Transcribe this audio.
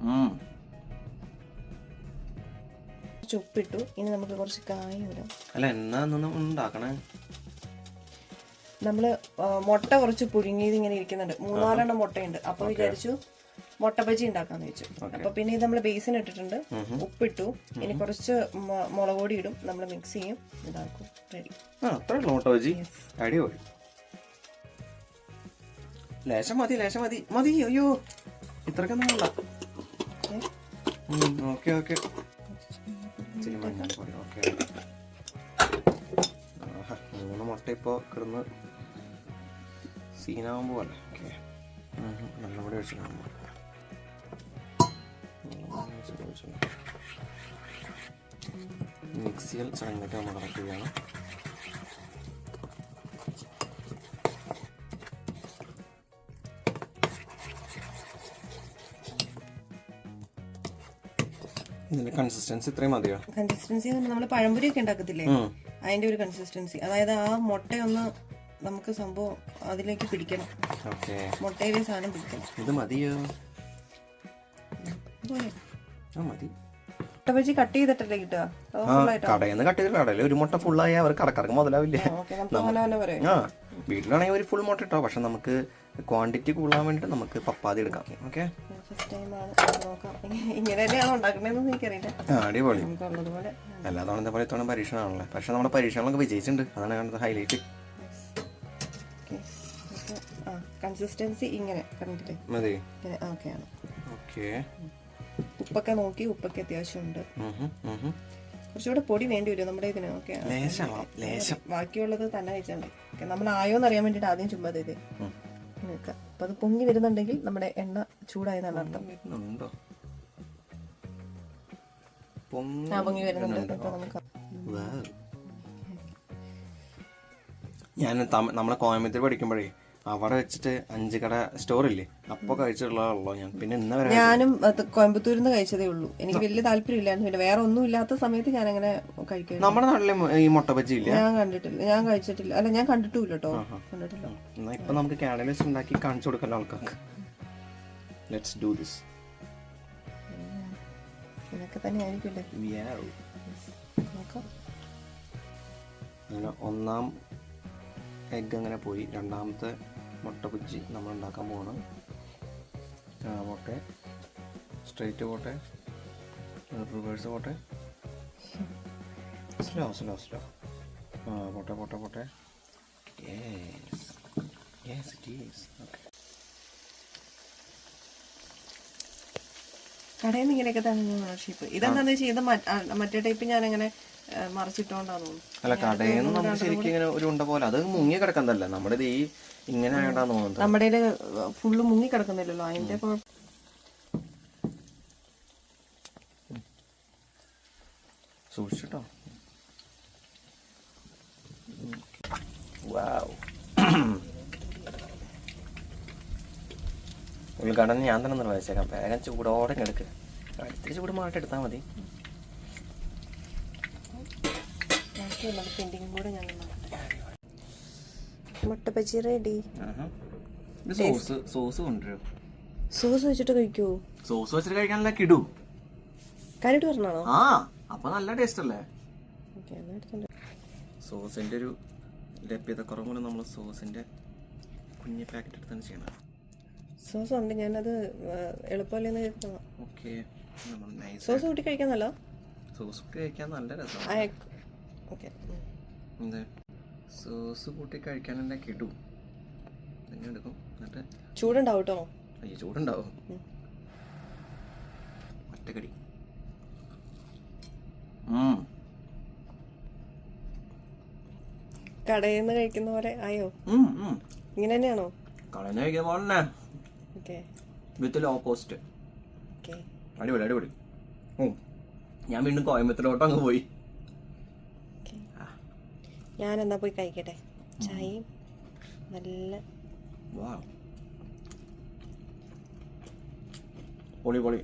ഉം. ഇനി നമുക്ക് കുറച്ച് കായ ഇടാം. അല്ല എന്നാ ഉണ്ടാക്കണേ? നമ്മൾ ആ, മുട്ട കുറച്ച് പുഴുങ്ങിയത് ഇങ്ങനെ ഇരിക്കുന്നുണ്ട്. മൂന്നാലെണ്ണം മുട്ടയുണ്ട്. അപ്പൊ വിചാരിച്ചു മുട്ട ബജി ഉണ്ടാക്കാന്ന് വെച്ചു. അപ്പൊ പിന്നെ ഇത് നമ്മൾ ബേസിൻ ഇട്ടിട്ടുണ്ട്. ഉപ്പിട്ടു. ഇനി കുറച്ച് മുളക് പൊടി ഇടും. നമ്മൾ മിക്സ് ചെയ്യും. ഇതാക്കും. റെഡി മുട്ട ബജി. അടിപൊളി. ലേശം മതി ലേശം മതി. മതി അയ്യോ. ഇത്രക്കൊന്നും വേണ്ട. Okay okay. ഇച്ചിരി മഞ്ഞൾപ്പൊടി ഓക്കെ. മൂന്ന് മുട്ട ഇപ്പോൾ കിടന്ന് സീനാകുമ്പോ അല്ലേ? ഓക്കെ. നല്ലപൊടി വെച്ചിട്ടുണ്ട് മിക്സിയിൽ ചടങ്ങിട്ട് നമ്മൾ ഇറക്കുകയാണ് ഇതിന്റെ കൺസിസ്റ്റൻസി ഇത്രയും മതിയോ? കൺസിസ്റ്റൻസി നമ്മൾ പഴംപൊരി ഒക്കെ ഉണ്ടാക്കത്തില്ലേ? അതിന്റെ ഒരു കൺസിസ്റ്റൻസി അതായത് ആ മുട്ടയൊന്ന് നമുക്ക് സംഭവം അതിലേക്ക് പിടിക്കണം. മുട്ടയിലെ സാധനം പിടിക്കണം. ഇത് മതിയോ? മതി. മുട്ട ബജി കട്ട് ചെയ്തിട്ടല്ലേ കിട്ടുക? കടയിൽ നിന്ന് കട്ട് ചെയ്ത് കടയിൽ ഒരു മുട്ട ഫുള്ളായി അവർ കടക്കാർക്ക് മുതലാവില്ലേ? വീട്ടിലാണെങ്കിൽ ഒരു ഫുൾ മുട്ട ഇട്ടോ? പക്ഷെ നമുക്ക് ക്വാണ്ടിറ്റി കൂടാൻ വേണ്ടിട്ട് നമുക്ക് പപ്പാതി എടുക്കാം. ഓക്കെ അടിപൊളി. അല്ലാതെ എല്ലാ തവണത്തെ പോലെ ഇത്തവണ പരീക്ഷണമാണല്ലോ. പക്ഷെ നമ്മുടെ പരീക്ഷണങ്ങളൊക്കെ വിജയിച്ചിട്ടുണ്ട്. അതാണ് കണ്ടത് ഹൈലൈറ്റ് കൺസിസ്റ്റൻസി ഇങ്ങനെ. കണ്ടില്ലേ മതി. ഇങ്ങനെ ഓക്കെയാണ് ഓക്കെ ഉപ്പൊക്കെ നോക്കി ഉപ്പൊക്കെ അത്യാവശ്യമുണ്ട് കുറച്ചുകൂടെ പൊടി വേണ്ടി വരും നമ്മുടെ ഇതിന്. ഓക്കെ ബാക്കിയുള്ളത് തന്നെ വെച്ചാൽ നമ്മൾ ആയോന്ന് അറിയാൻ വേണ്ടിട്ട് ആദ്യം ചുമ്മാ ഇത്. വെക്കാം അപ്പൊ അത് പൊങ്ങി വരുന്നുണ്ടെങ്കിൽ നമ്മുടെ എണ്ണ ചൂടായതാണ് അർത്ഥം. വരുന്നുണ്ടോ? ആ പൊങ്ങി വരുന്നുണ്ട്. അപ്പൊ നമുക്ക് Wow. ഞാൻ നമ്മളെ കോയമ്പത്തൂർ പഠിക്കുമ്പോഴേ അവിടെ വെച്ചിട്ട് അഞ്ച് കട സ്റ്റോർ ഇല്ലേ? അപ്പൊ കഴിച്ചിട്ടുള്ളതാണല്ലോ ഞാൻ. പിന്നെ ഇന്ന വരെ ഞാനും അത് കോയമ്പത്തൂരിൽ നിന്ന് കഴിച്ചതേ ഉള്ളൂ. എനിക്ക് വലിയ താല്പര്യം പിന്നെ വേറെ ഒന്നും ഇല്ലാത്ത സമയത്ത് ഞാൻ അങ്ങനെ കഴിക്കും നമ്മുടെ നാട്ടിലെ ഈ മുട്ട ബജ്ജി ഇല്ല? ഞാൻ കണ്ടിട്ടില്ല. ഞാൻ കഴിച്ചിട്ടില്ല. അല്ല ഞാൻ കണ്ടിട്ടില്ല കേട്ടോ. കണ്ടിട്ടില്ല. എന്നാ ഇപ്പൊ നമുക്ക് കാനലിസ് ഉണ്ടാക്കി കാണിച്ചു കൊടുക്കല്ലോ ആൾക്കാർക്ക്. ലെറ്റ്സ് ഡു ദിസ് ഇതൊക്കെ തന്നെ ആയിരിക്കില്ലേ നോക്കാം. അങ്ങനെ ഒന്നാം എഗ് അങ്ങനെ പോയി. രണ്ടാമത്തെ മുട്ട നമ്മൾ ഉണ്ടാക്കാൻ പോകുന്നത് പോട്ടെ സ്ട്രെയിറ്റ് പോട്ടെ റിവേഴ്സ് പോട്ടെ. സ്ലോ സ്ലോ സ്ലോ ആ പോട്ടെ പോട്ടെ പോട്ടെ. യെസ് യെസ് ഓക്കെ കടയിൽ നിന്ന് ഇങ്ങനെയൊക്കെ തന്നെ ഷേപ്പ്. ഇതെന്താന്ന് വെച്ചാൽ ഇത് മറ്റേ ടൈപ്പ് ഞാൻ അങ്ങനെ മറിച്ചിട്ടോണ്ടാന്ന് തോന്നുന്നു. അല്ല കടയിൽ നിന്ന് നമുക്ക് ശരിക്കും ഇങ്ങനെ ഒരു ഉണ്ട പോലെ. അത് മുങ്ങി കിടക്കുന്നതല്ല നമ്മുടെ ഈ ഇങ്ങനെ തോന്നുന്നത്. നമ്മുടെ ഫുള്ള് മുങ്ങി കിടക്കുന്നില്ലല്ലോ. അതിന്റെ സൂക്ഷിച്ചിട്ടോ? ഉദ്ഘാടനം ഞാൻ തന്നെ നിർവഹിച്ചേക്കാം. വേഗം ചൂടോടെ ഇങ്ങ് എടുക്ക് ഇത്തിരി ചൂട് മാറ്റി എടുത്താൽ മതി. ബാക്കിയുള്ളത് പെൻഡിങ് കൂടെ ഞാൻ മുട്ട ബജി റെഡി സോസ് സോസ് കൊണ്ടുവരും. സോസ് വെച്ചിട്ട് കഴിക്കൂ? സോസ് വെച്ചിട്ട് കഴിക്കാനല്ല കിടൂ. കാര്യമായിട്ട് പറഞ്ഞാണോ ആ അപ്പൊ നല്ല ടേസ്റ്റ് അല്ലേ? സോസിന്റെ ഒരു ലഭ്യത കുറവ് നമ്മൾ സോസിന്റെ കുഞ്ഞു പാക്കറ്റ് എടുത്താണ് ചെയ്യണം സോസ് ഉണ്ട് ഞാനത് എളുപ്പമല്ലെന്ന് കേൾക്കണം ഓക്കെ നമ്മൾ നൈസ് സോസ് കൂട്ടി കഴിക്കാന്നല്ലോ സോസ് കഴിക്കാൻ നല്ല രസമാണ്. ഓക്കെ എന്ത്? സോസ് കൂട്ടി കഴിക്കാൻ എന്നാ എങ്ങനെ എടുക്കും? എന്നിട്ട്? ചൂടുണ്ടാവും കേട്ടോ അയ്യോ ചൂടുണ്ടാവും. ഒറ്റക്കടി. കടയിൽ നിന്ന് കഴിക്കുന്ന പോലെ ആയോ. ഇങ്ങനെ തന്നെയാണോ? കളഞ്ഞ കഴിക്കുന്ന പോലെ തന്നെ. ഓക്കെ വിത്ത് ലോ കോസ്റ്റ് അടിപൊളി അടിപൊളി. ഓ ഞാൻ വീണ്ടും കോയമ്പത്തൂരോട്ട് അങ്ങ് പോയി. ഞാൻ എന്നാ പോയി കഴിക്കട്ടെ? ചായയും നല്ല വാ. പൊളി പൊളി.